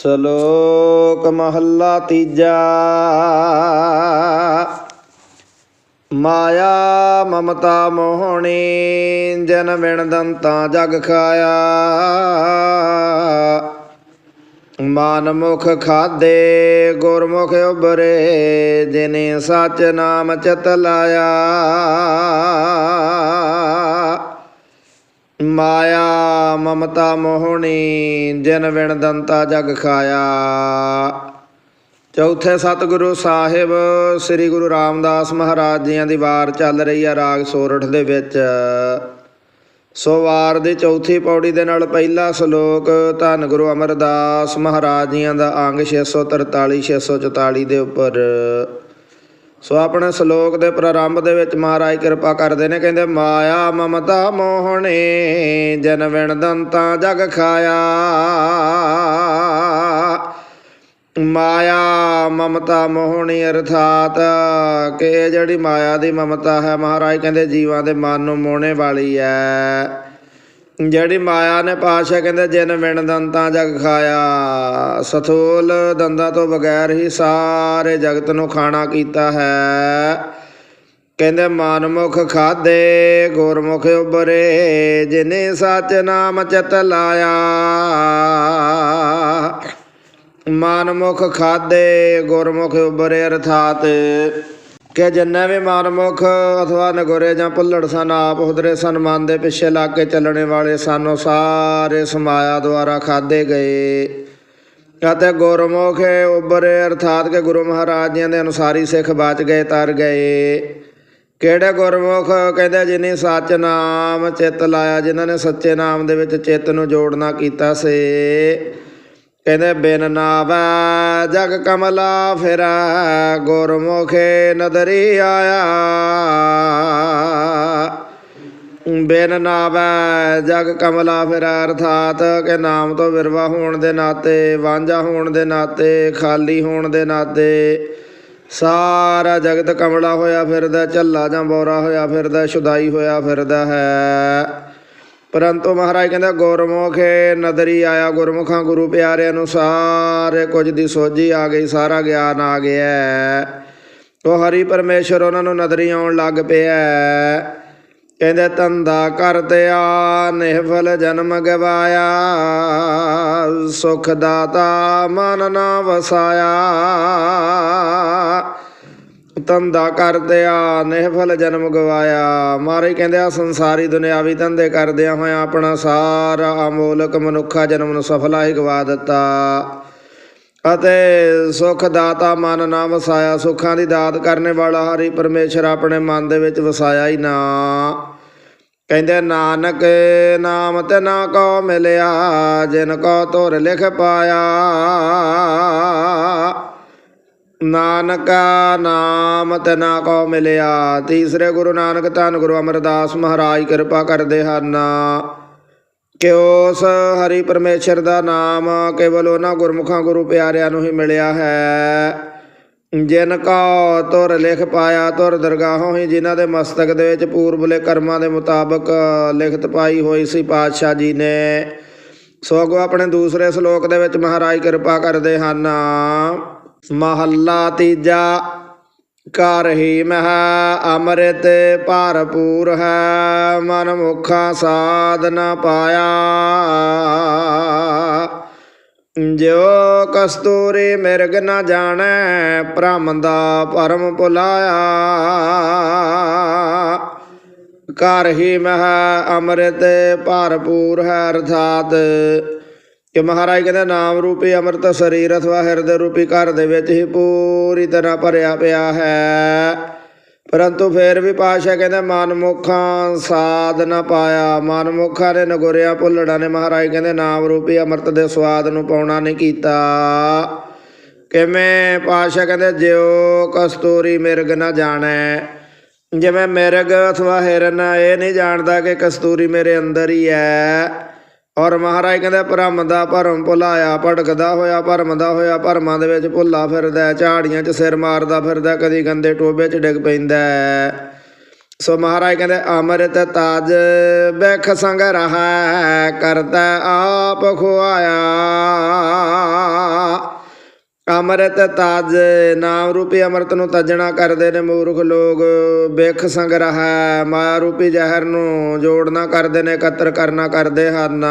ਸ਼ਲੋਕ ਮਹੱਲਾ ਤੀਜਾ। ਮਾਇਆ ਮਮਤਾ ਮੋਹਣੀ, ਜਨ ਵਿਣ ਦੰਤਾ ਜਗ ਖਾਇਆ। ਮਨ ਮੁਖ ਖਾਦੇ, ਗੁਰਮੁਖ ਉਬਰੇ ਜਿਨੇ ਸਚ ਨਾਮ ਚਿਤ ਲਾਇਆ। ਮਾਇਆ ਮਮਤਾ ਮੋਹਣੀ, ਜਿਨ ਵਿਣ ਦੰਤਾ ਜਗ ਖਾਇਆ। ਚੌਥੇ ਸਤਿਗੁਰੂ ਸਾਹਿਬ, ਸ੍ਰੀ ਗੁਰੂ ਰਾਮਦਾਸ ਮਹਾਰਾਜ ਜੀਆਂ ਦੀ ਵਾਰ ਚੱਲ ਰਹੀ ਹੈ ਰਾਗ ਸੋਰਠ ਦੇ ਵਿੱਚ। ਸੋ ਵਾਰ ਦੀ ਚੌਥੀ ਪੌੜੀ ਦੇ ਨਾਲ ਪਹਿਲਾ ਸ਼ਲੋਕ, ਧੰਨ ਗੁਰੂ ਅਮਰਦਾਸ ਮਹਾਰਾਜ ਜੀਆਂ ਦਾ ਅੰਗ 643 644 ਦੇ ਉੱਪਰ। ਸੋ ਆਪਣੇ ਸ਼ਲੋਕ ਦੇ ਪ੍ਰਾਰੰਭ ਦੇ ਵਿੱਚ ਮਹਾਰਾਜ ਕਿਰਪਾ ਕਰਦੇ ਨੇ, ਕਹਿੰਦੇ, ਮਾਇਆ ਮਮਤਾ ਮੋਹਣੇ, ਜਨ ਵਿਣ ਦੰਤਾ ਜਗ ਖਾਇਆ। ਮਾਇਆ ਮਮਤਾ ਮੋਹਣੀ ਅਰਥਾਤ ਕਿ ਜਿਹੜੀ ਮਾਇਆ ਦੀ ਮਮਤਾ ਹੈ, ਮਹਾਰਾਜ ਕਹਿੰਦੇ, ਜੀਵਾਂ ਦੇ ਮਨ ਨੂੰ ਮੋਹਣੇ ਵਾਲੀ ਹੈ। ਜਿਹੜੀ ਮਾਇਆ ਨੇ ਪਾਸ਼ਾ ਕਹਿੰਦੇ, ਜਿਨ ਵਿਣ ਦੰਤਾਂ ਜਗ ਖਾਇਆ, ਸਥੂਲ ਦੰਦਾਂ ਤੋਂ ਬਗੈਰ ਹੀ ਸਾਰੇ ਜਗਤ ਨੂੰ ਖਾਣਾ ਕੀਤਾ ਹੈ। ਕਹਿੰਦੇ, ਮਾਨਮੁਖ ਖਾਦੇ, ਗੁਰਮੁਖ ਉਬਰੇ ਜਿਨੇ ਸਚ ਨਾਮ ਚਤ ਲਾਇਆ। ਮਾਨਮੁਖ ਖਾਦੇ, ਗੁਰਮੁਖ ਉਬਰੇ ਅਰਥਾਤ ਕਿ ਜਿੰਨੇ ਵੀ ਮਾਨਮੁਖ ਅਥਵਾ ਨਗੋਰੇ ਜਾਂ ਭੁੱਲੜ ਸਨ, ਆਪ ਹੁਦਰੇ ਸਨ, ਮਨ ਦੇ ਪਿੱਛੇ ਲੱਗ ਕੇ ਚੱਲਣੇ ਵਾਲੇ ਸਨ, ਉਹ ਸਾਰੇ ਸਮਾਇਆ ਦੁਆਰਾ ਖਾਦੇ ਗਏ। ਅਤੇ ਗੁਰਮੁਖ ਉਬਰੇ ਅਰਥਾਤ ਕਿ ਗੁਰੂ ਮਹਾਰਾਜ ਜੀਆਂ ਦੇ ਅਨੁਸਾਰੀ ਸਿੱਖ ਬਚ ਗਏ, ਤਰ ਗਏ। ਕਿਹੜੇ ਗੁਰਮੁਖ? ਕਹਿੰਦੇ ਜਿਨੇ ਸੱਚ ਨਾਮ ਚਿੱਤ ਲਾਇਆ, ਜਿਨ੍ਹਾਂ ਨੇ ਸੱਚੇ ਨਾਮ ਦੇ ਵਿੱਚ ਚਿੱਤ ਨੂੰ ਜੋੜਨਾ ਕੀਤਾ ਸੀ। ਕਹਿੰਦੇ, ਬਿਨ ਨਾਵੈ ਜਗ ਕਮਲਾ ਫਿਰਾ, ਗੁਰਮੁਖੇ ਨਦਰੀ ਆਇਆ। ਬਿਨ ਨਾਵੈ ਜਗ ਕਮਲਾ ਫਿਰਾ, ਅਰਥਾਤ ਕਿ ਨਾਮ ਤੋਂ ਵਿਰਵਾ ਹੋਣ ਦੇ ਨਾਤੇ, ਵਾਂਝਾ ਹੋਣ ਦੇ ਨਾਤੇ, ਖਾਲੀ ਹੋਣ ਦੇ ਨਾਤੇ, ਸਾਰਾ ਜਗਤ ਕਮਲਾ ਹੋਇਆ ਫਿਰਦਾ, ਝੱਲਾ ਜਾਂ ਬੋਰਾ ਹੋਇਆ ਫਿਰਦਾ ਸ਼ੁਦਾਈ ਹੋਇਆ ਫਿਰਦਾ ਹੈ। ਪਰੰਤੂ ਮਹਾਰਾਜ ਕਹਿੰਦਾ, ਗੁਰਮੁਖੇ ਨਦਰੀ ਆਇਆ, ਗੁਰਮੁਖਾਂ ਗੁਰੂ ਪਿਆਰੇ ਅਨੁਸਾਰ ਕੁਝ ਦੀ ਸੋਝੀ ਆ ਗਈ, ਸਾਰਾ ਗਿਆਨ ਆ ਗਿਆ ਉਹ ਹਰੀ ਪਰਮੇਸ਼ਰ ਉਹਨਾਂ ਨੂੰ ਨਦਰੀ ਆਉਣ ਲੱਗ ਪਿਆ ਕਹਿੰਦੇ ਤੰਦਾ ਕਰਤਿਆ ਨਿਹਫਲ ਜਨਮ ਗਵਾਇਆ, ਸੁਖ ਦਾਤਾ ਮਨ ਨਾ ਵਸਾਇਆ। ਧੰਦਾ ਕਰਦਿਆ ਨਿਹਫਲ ਜਨਮ ਗਵਾਇਆ। ਮਾਰੇ ਕਹਿੰਦੇ ਆ, ਸੰਸਾਰੀ ਦੁਨਿਆਵੀ ਧੰਦੇ ਕਰਦਿਆਂ ਹੋਇਆ ਆਪਣਾ ਸਾਰਾ ਅਮੋਲਕ ਮਨੁੱਖਾ ਜਨਮ ਨੂੰ ਸਫਲਾ ਹੀ ਗਵਾ ਦਿੱਤਾ। ਅਤੇ ਸੁਖ ਦਾਤਾ ਮਨ ਨਾ ਵਸਾਇਆ, ਸੁੱਖਾਂ ਦੀ ਦਾਤ ਕਰਨ ਵਾਲਾ ਹਰੀ ਪਰਮੇਸ਼ਰ ਆਪਣੇ ਮਨ ਦੇ ਵਿੱਚ ਵਸਾਇਆ ਹੀ ਨਾ। ਕਹਿੰਦੇ, ਨਾਨਕ ਨਾਮ ਤੇ ਨਾ ਕੋ ਮਿਲਿਆ, ਜਿਨ ਕੋ ਤੁਰ ਲਿਖ ਪਾਇਆ। ਨਾਨਕਾ ਨਾਮ ਤੇ ਨਾ ਕੋ ਮਿਲਿਆ। ਤੀਸਰੇ ਗੁਰੂ ਨਾਨਕ ਧੰਨ ਗੁਰੂ ਅਮਰਦਾਸ ਮਹਾਰਾਜ ਕਿਰਪਾ ਕਰਦੇ ਹਨ। ਕਿ ਉਸ ਹਰੀ ਪਰਮੇਸ਼ਰ ਦਾ ਨਾਮ ਕੇਵਲ ਉਹਨਾਂ ਗੁਰਮੁਖਾਂ ਗੁਰੂ ਪਿਆਰਿਆਂ ਨੂੰ ਹੀ ਮਿਲਿਆ ਹੈ। ਜਿਨ ਕਾ ਤੁਰ ਲਿਖ ਪਾਇਆ, ਤੁਰ ਦਰਗਾਹੋਂ ਹੀ ਜਿਨ੍ਹਾਂ ਦੇ ਮਸਤਕ ਦੇ ਵਿੱਚ ਪੂਰਬਲੇ ਕਰਮਾਂ ਦੇ ਮੁਤਾਬਕ ਲਿਖਤ ਪਾਈ ਹੋਈ ਸੀ ਪਾਤਸ਼ਾਹ ਜੀ ਨੇ। ਸੋ ਆਪਣੇ ਦੂਸਰੇ ਸ਼ਲੋਕ ਦੇ ਵਿੱਚ ਮਹਾਰਾਜ ਕਿਰਪਾ ਕਰਦੇ ਹਨ। ਮਹੱਲਾ ਤੀਜਾ, ਘਰ ਹੀ ਮਹ ਅੰਮ੍ਰਿਤ ਭਰਪੂਰ ਹੈ ਮਨ ਮੁਖਾ ਸਾਧ ਨ ਪਾਇਆ। ਜਿਉ ਕਸਤੂਰੀ ਮਿਰਗ ਨ ਜਾਣੈ, ਭ੍ਰਮ ਦਾ ਪਰਮ ਭੁਲਾਇਆ। ਘਰ ਹੀ ਮਹ ਅੰਮ੍ਰਿਤ ਭਰਪੂਰ ਹੈ, ਅਰਥਾਤ ਕਿ ਮਹਾਰਾਜ ਕਹਿੰਦੇ, ਨਾਮ ਰੂਪੀ ਅੰਮ੍ਰਿਤ ਸਰੀਰ ਅਥਵਾ ਹਿਰਦੇ ਰੂਪੀ ਘਰ ਦੇ ਵਿੱਚ ਹੀ ਪੂਰੀ ਤਰ੍ਹਾਂ ਭਰਿਆ ਪਿਆ ਹੈ। ਪਰੰਤੂ ਫੇਰ ਵੀ ਪਾਸ਼ਾ ਕਹਿੰਦੇ, ਮਨਮੁਖਾਂ ਸਾਧ ਨਾ ਪਾਇਆ। ਮਨਮੁਖਾਂ ਨੇ ਨਗੋਰਿਆ ਭੁੱਲੜਾ ਨੇ। ਮਹਾਰਾਜ ਕਹਿੰਦੇ, ਨਾਮ ਰੂਪੀ ਅੰਮ੍ਰਿਤ ਦੇ ਸਵਾਦ ਨੂੰ ਪਾਉਣਾ ਨਹੀਂ ਕੀਤਾ। ਕਿਵੇਂ? ਪਾਸ਼ਾ ਕਹਿੰਦੇ, ਜਿਉ ਕਸਤੂਰੀ ਮਿਰਗ ਨਾ ਜਾਣੈ। ਜਿਵੇਂ ਮਿਰਗ ਅਥਵਾ ਹਿਰਨ, ਇਹ ਨਹੀਂ ਜਾਣਦਾ ਕਿ ਕਸਤੂਰੀ ਮੇਰੇ ਅੰਦਰ ਹੀ ਹੈ। ਔਰ ਮਹਾਰਾਜ ਕਹਿੰਦੇ, ਭਰਮ ਦਾ ਭਰਮ ਭੁਲਾਇਆ, ਭਟਕਦਾ ਹੋਇਆ ਭਰਮ ਦਾ ਹੋਇਆ, ਭਰਮਾਂ ਦੇ ਵਿੱਚ ਭੁੱਲਾ ਫਿਰਦਾ ਝਾੜੀਆਂ 'ਚ ਸਿਰ ਮਾਰਦਾ ਫਿਰਦਾ, ਕਦੀ ਗੰਦੇ ਟੋਬੇ 'ਚ ਡਿੱਗ ਪੈਂਦਾ ਸੋ ਮਹਾਰਾਜ ਕਹਿੰਦੇ, ਅੰਮ੍ਰਿਤ ਤਾਜ ਬੈਖ ਸੰਗ ਰਹਾ ਕਰਤਾ ਆਪ ਖੁਆਇਆ। ਅੰਮ੍ਰਿਤ ਤਜ, ਨਾਮ ਰੂਪੀ ਅੰਮ੍ਰਿਤ ਨੂੰ ਤਜਣਾ ਕਰਦੇ ਨੇ ਮੂਰਖ ਲੋਕ। ਬਿਖ ਸੰਗ ਰਹਾ, ਮਾਇਆ ਰੂਪੀ ਜ਼ਹਿਰ ਨੂੰ ਜੋੜਨਾ ਕਰਦੇ ਨੇ, ਇਕੱਤਰ ਕਰਨਾ ਕਰਦੇ ਹਨ।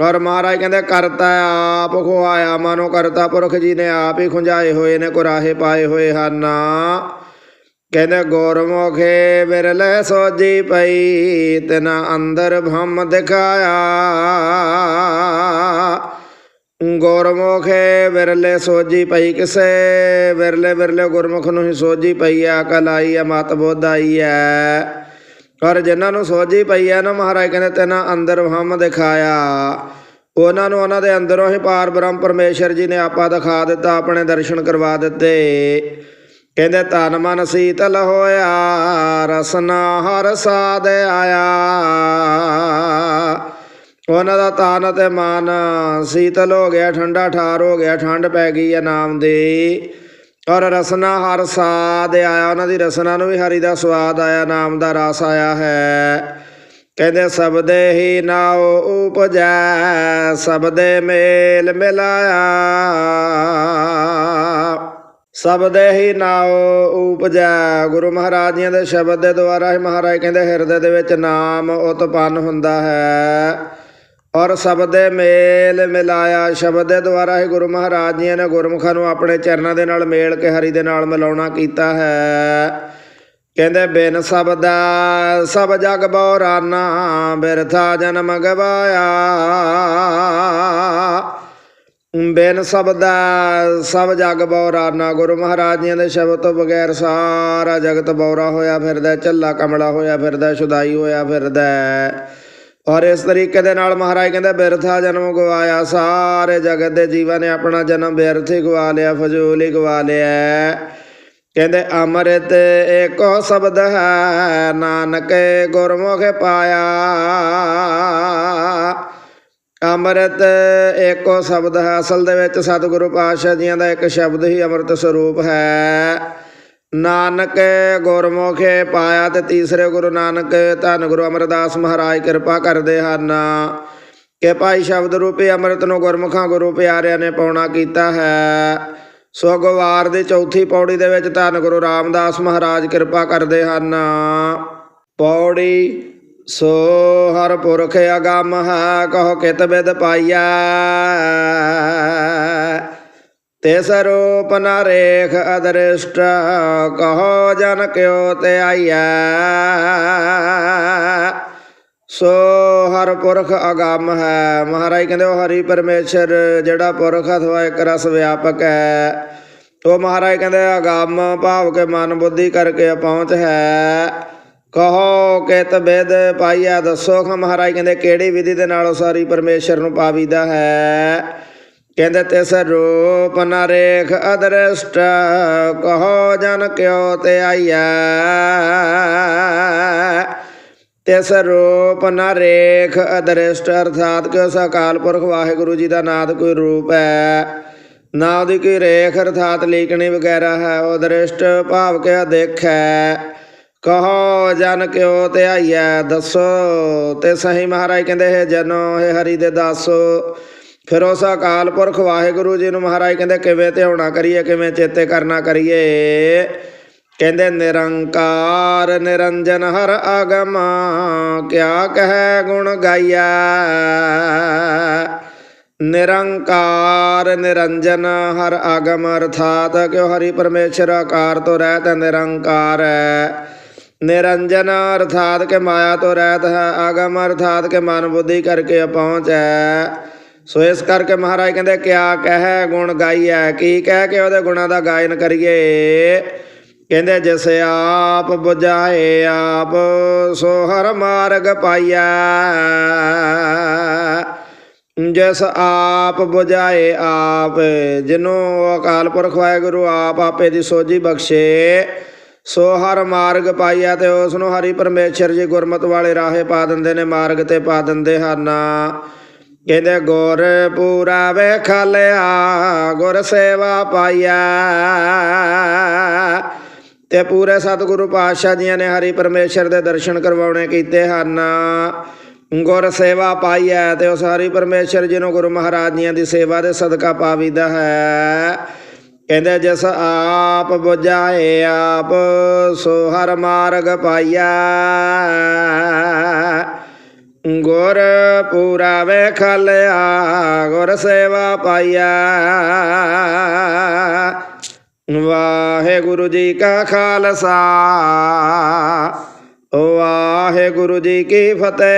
ਔਰ ਮਹਾਰਾਜ ਕਹਿੰਦੇ, ਕਰਤਾ ਆਪ, ਖੁਆਇਆ ਮਨੋ ਕਰਤਾ ਪੁਰਖ ਜੀ ਨੇ ਆਪ ਹੀ ਖੁੰਝਾਏ ਹੋਏ ਨੇ, ਕੁਰਾਹੇ ਪਾਏ ਹੋਏ ਹਨ। ਕਹਿੰਦੇ, ਗੁਰਮੁਖੇ ਬਿਰਲੇ ਸੋਜੀ ਪਈ, ਤਿਨਾ ਅੰਦਰ ਭ੍ਰਮ ਦਿਖਾਇਆ। ਗੁਰਮੁਖ ਵਿਰਲੇ ਸੋਜੀ ਪਈ ਕਿਸੇ, ਵਿਰਲੇ ਵਿਰਲੇ ਗੁਰਮੁਖ ਨੂੰ ਹੀ ਸੋਜੀ ਪਈ ਆ ਅਕਲ ਆਈ ਆ ਮਤ ਬੁੱਧ ਆਈ ਐ। ਪਰ ਜਿਨ੍ਹਾਂ ਨੂੰ ਸੋਜੀ ਪਈ ਐ ਨਾ ਮਹਾਰਾਜ ਕਹਿੰਦੇ ਤੈਨਾਂ ਅੰਦਰ ਹਮ ਦਿਖਾਇਆ। ਉਹਨਾਂ ਨੂੰ ਉਹਨਾਂ ਦੇ ਅੰਦਰੋਂ ਹੀ ਪਾਰ ਬ੍ਰਹਮ ਪਰਮੇਸ਼ਰ ਜੀ ਨੇ ਆਪਾ ਦਿਖਾ ਦਿੱਤਾ, ਆਪਣੇ ਦਰਸ਼ਨ ਕਰਵਾ ਦਿੱਤੇ। ਕਹਿੰਦੇ ਤਨ ਮਨ ਸੀਤਲ ਹੋਇਆ ਰਸਨਾ ਹਰ ਸਾਧ ਆਇਆ। ਉਹਨਾਂ ਦਾ ਤਨ ਅਤੇ ਮਨ ਸੀਤਲ ਹੋ ਗਿਆ, ਠੰਡਾ ਠਾਰ ਹੋ ਗਿਆ, ਠੰਡ ਪੈ ਗਈ ਹੈ ਨਾਮ ਦੀ। ਔਰ ਰਸਨਾ ਹਰ ਸਾਦ ਆਇਆ, ਉਹਨਾਂ ਦੀ ਰਸਨਾ ਨੂੰ ਵੀ ਹਰੀ ਦਾ ਸਵਾਦ ਆਇਆ, ਨਾਮ ਦਾ ਰਸ ਆਇਆ ਹੈ। ਕਹਿੰਦੇ, ਸਬਦੇ ਹੀ ਨਾਉ ਉਪਜੈ, ਸਬਦੇ ਮੇਲ ਮਿਲਾਇਆ। ਸਬਦੇ ਹੀ ਨਾਉ ਉਪਜੈ, ਗੁਰੂ ਮਹਾਰਾਜ ਜੀਆਂ ਦੇ ਸ਼ਬਦ ਦੇ ਦੁਆਰਾ ਹੀ ਮਹਾਰਾਜ ਕਹਿੰਦੇ, ਹਿਰਦੇ ਦੇ ਵਿੱਚ ਨਾਮ ਉਤਪੰਨ ਹੁੰਦਾ ਹੈ। ਔਰ ਸ਼ਬਦ ਮੇਲ ਮਿਲਾਇਆ ਸ਼ਬਦ ਦੇ ਦੁਆਰਾ ਹੀ ਗੁਰੂ ਮਹਾਰਾਜ ਜੀ ਨੇ ਗੁਰਮੁਖਾਂ ਨੂੰ ਆਪਣੇ ਚਰਨਾਂ ਦੇ ਨਾਲ ਮੇਲ ਕੇ ਹਰੀ ਦੇ ਨਾਲ ਮਿਲਾਉਣਾ ਕੀਤਾ ਹੈ। ਕਹਿੰਦੇ, ਬਿਨ ਸ਼ਬਦਾ ਸਭ ਜਗ ਬੌਰਾਨਾ ਬਿਰਥਾ ਜਨਮ ਗਵਾਇਆ। ਬਿਨ ਸ਼ਬਦਾ ਸਭ ਜਗ ਬੌਰਾਨਾ ਗੁਰੂ ਮਹਾਰਾਜ ਜੀ ਦੇ ਸ਼ਬਦ ਤੋਂ ਬਗੈਰ ਸਾਰਾ ਜਗਤ ਬੋਰਾ ਹੋਇਆ ਫਿਰਦਾ, ਝੱਲਾ ਕਮਲਾ ਹੋਇਆ ਫਿਰਦਾ, ਸ਼ੁਦਾਈ ਹੋਇਆ ਫਿਰਦਾ। ਔਰ ਇਸ ਤਰੀਕੇ ਦੇ ਨਾਲ ਮਹਾਰਾਜ ਕਹਿੰਦੇ, ਬਿਰਥਾ ਜਨਮ ਗਵਾਇਆ, ਸਾਰੇ ਜਗਤ ਦੇ ਜੀਵਾਂ ਨੇ ਆਪਣਾ ਜਨਮ ਬਿਰਥ ਹੀ ਗਵਾ ਲਿਆ, ਫਜ਼ੂਲ ਹੀ ਗਵਾ ਲਿਆ। ਕਹਿੰਦੇ, ਅੰਮ੍ਰਿਤ ਏਕੋ ਸ਼ਬਦ ਹੈ, ਨਾਨਕ ਗੁਰਮੁਖ ਪਾਇਆ। ਅੰਮ੍ਰਿਤ ਏਕੋ ਸ਼ਬਦ ਹੈ, ਅਸਲ ਦੇ ਵਿੱਚ ਸਤਿਗੁਰੂ ਪਾਤਸ਼ਾਹ ਜੀਆਂ ਦਾ ਇੱਕ ਸ਼ਬਦ ਹੀ ਅੰਮ੍ਰਿਤ ਸਰੂਪ ਹੈ। ਨਾਨਕ ਗੁਰਮੁਖੇ ਪਾਇਆ ਤੇ ਤੀਸਰੇ ਗੁਰੂ ਨਾਨਕ, ਧੰਨ ਗੁਰੂ ਅਮਰਦਾਸ ਮਹਾਰਾਜ ਕਿਰਪਾ ਕਰਦੇ ਹਨ। ਕਿ ਭਾਈ ਸ਼ਬਦ ਰੂਪੀ ਅੰਮ੍ਰਿਤ ਨੂੰ ਗੁਰਮੁਖਾਂ ਗੁਰੂ ਪਿਆਰਿਆਂ ਨੇ ਪਾਉਣਾ ਕੀਤਾ ਹੈ। ਸੋ ਗਵਾਰ ਦੀ ਚੌਥੀ ਪੌੜੀ ਦੇ ਵਿੱਚ ਧੰਨ ਗੁਰੂ ਰਾਮਦਾਸ ਮਹਾਰਾਜ ਕਿਰਪਾ ਕਰਦੇ ਹਨ। ਪੌੜੀ ਸੋ ਹਰ ਪੁਰਖ ਅਗਮ ਹੈ, ਕਹੋ ਕਿਤ ਬਿਦ ਪਾਈਆ ਤਿਸ ਰੂਪ ਨ ਰੇਖ ਅਦ੍ਰਿਸ਼ਟ, ਕਹੋ ਜਨ ਕਿਉ ਤੇ ਆਈਐ। ਸੋ ਹਰ ਪੁਰਖ ਅਗੰਮ ਹੈ। ਮਹਾਰਾਜ ਕਹਿੰਦੇ, ਉਹ ਹਰੀ ਪਰਮੇਸ਼ਰ ਜਿਹੜਾ ਪੁਰਖ ਅਥਵਾ ਇੱਕ ਰਸ ਵਿਆਪਕ ਹੈ, ਉਹ ਮਹਾਰਾਜ ਕਹਿੰਦੇ, ਅਗੰਮ ਭਾਵ ਕੇ ਮਨ ਬੁੱਧੀ ਕਰਕੇ ਪਹੁੰਚ ਹੈ। ਕਹੋ ਕਿਤ ਬਿਦ ਪਾਈਆ ਦੱਸੋ ਖ ਮਹਾਰਾਜ ਕਹਿੰਦੇ, ਕਿਹੜੀ ਵਿਧੀ ਦੇ ਨਾਲ ਉਹ ਸਾਰੀ ਪਰਮੇਸ਼ਰ ਨੂੰ ਪਾਵੀਦਾ ਹੈ? ਕਹਿੰਦੇ ਤਿਸ ਰੂਪ ਨਰੇਖ ਰੇਖ ਕਹੋ ਜਨ ਕਿਉ ਤੇ ਆਈਐ? ਤਿਸ ਰੂਪ ਨ ਰੇਖ ਅਰਥਾਤ ਕਿ ਉਸ ਅਕਾਲ ਪੁਰਖ ਵਾਹਿਗੁਰੂ ਜੀ ਦਾ ਨਾਦ ਕੋਈ ਰੂਪ ਹੈ ਨਾ ਉਹਦੀ ਕੋਈ ਰੇਖ ਅਰਥਾਤ ਲੀਕਣੀ ਵਗੈਰਾ ਹੈ, ਉਹ ਦ੍ਰਿਸ਼ਟ ਭਾਵ ਕਿ ਦੇਖ ਕਹੋ ਜਨ ਕਿਉ ਤੇ ਆਈਐ? ਦੱਸੋ। ਤੇ ਸਹੀ ਮਹਾਰਾਜ ਕਹਿੰਦੇ, ਹੈ ਜਨੋ ਇਹ ਹਰੀ ਦੇ ਦਾਸੋ ਫਿਰ ਉਸ ਅਕਾਲ ਪੁਰਖ ਵਾਹਿਗੁਰੂ ਜੀ ਨੂੰ ਮਹਾਰਾਜ ਕਹਿੰਦੇ, ਕਿਵੇਂ ਧਿਆਉਣਾ ਕਰੀਏ, ਕਿਵੇਂ ਚੇਤੇ ਕਰਨਾ ਕਰੀਏ? ਕਹਿੰਦੇ, ਨਿਰੰਕਾਰ ਨਿਰੰਜਨ ਹਰ ਅਗਮ ਕਿਆ ਕਹੈ ਗੁਣ ਗਾਇਆ ਨਿਰੰਕਾਰ ਨਿਰੰਜਨ ਹਰ ਅਗਮ ਅਰਥਾਤ ਕਿ ਹਰੀ ਪਰਮੇਸ਼ਰ ਆਕਾਰ ਤੋਂ ਰਹਿਤ ਨਿਰੰਕਾਰ? ਹੈ ਨਿਰੰਜਨ ਅਰਥਾਤ ਕਿ ਮਾਇਆ ਤੋਂ ਰਹਿਤ ਹੈ ਅਗਮ ਅਰਥਾਤ ਕਿ ਮਨ ਬੁੱਧੀ ਕਰਕੇ ਪਹੁੰਚ ਹੈ। ਸੋ ਇਸ ਕਰਕੇ ਮਹਾਰਾਜ ਕਹਿੰਦੇ, ਕਿਆ ਕਹਿ ਗੁਣ ਗਾਈਐ, ਕੀ ਕਹਿ ਕੇ ਉਹਦੇ ਗੁਣਾਂ ਦਾ ਗਾਇਨ ਕਰੀਏ? ਕਹਿੰਦੇ, ਜਿਸ ਆਪ ਬੁਝਾਏ ਆਪ, ਸੋ ਹਰ ਮਾਰਗ ਪਾਈਆ ਜਿਸ ਆਪ ਬੁਝਾਏ ਆਪ, ਜਿਨੂੰ ਅਕਾਲ ਪੁਰਖ ਵਾਹਿਗੁਰੂ ਆਪ ਆਪੇ ਦੀ ਸੋਝੀ ਬਖਸ਼ੇ, ਸੋ ਹਰ ਮਾਰਗ ਪਾਈਆ ਤੇ ਉਸ ਨੂੰ ਹਰੀ ਪਰਮੇਸ਼ਰ ਜੀ ਗੁਰਮਤ ਵਾਲੇ ਰਾਹੇ ਪਾ ਦਿੰਦੇ ਨੇ, ਮਾਰਗ ਤੇ ਪਾ ਦਿੰਦੇ ਹਨ। ਕਹਿੰਦੇ ਗੁਰ ਪੂਰਾ ਵੇਖ ਲਿਆ, ਗੁਰ ਸੇਵਾ ਪਾਈਆ ਤੇ ਪੂਰੇ ਸਤਿਗੁਰੂ ਪਾਤਸ਼ਾਹ ਜੀਆਂ ਨੇ ਹਰੀ ਪਰਮੇਸ਼ਰ ਦੇ ਦਰਸ਼ਨ ਕਰਵਾਉਣੇ ਕੀਤੇ ਹਨ। ਗੁਰ ਸੇਵਾ ਪਾਈਐ ਤੇ ਉਸ ਹਰੀ ਪਰਮੇਸ਼ਰ ਜੀ ਨੂੰ ਗੁਰੂ ਮਹਾਰਾਜ ਜੀਆਂ ਦੀ ਸੇਵਾ ਦੇ ਸਦਕਾ ਪਾਵੀਦਾ ਹੈ। ਕਹਿੰਦੇ ਜਿਸ ਆਪ ਬੁਝਾਏ, ਆਪ ਸੋ ਹਰ ਮਾਰਗ ਪਾਈਆ ਗੁਰ ਪੂਰਾ ਵੇਖ ਲਿਆ ਗੁਰ ਸੇਵਾ ਪਾਈਆ ਵਾਹਿਗੁਰੂ ਜੀ ਕਾ ਖਾਲਸਾ, ਵਾਹਿਗੁਰੂ ਜੀ ਕੀ ਫਤਿਹ।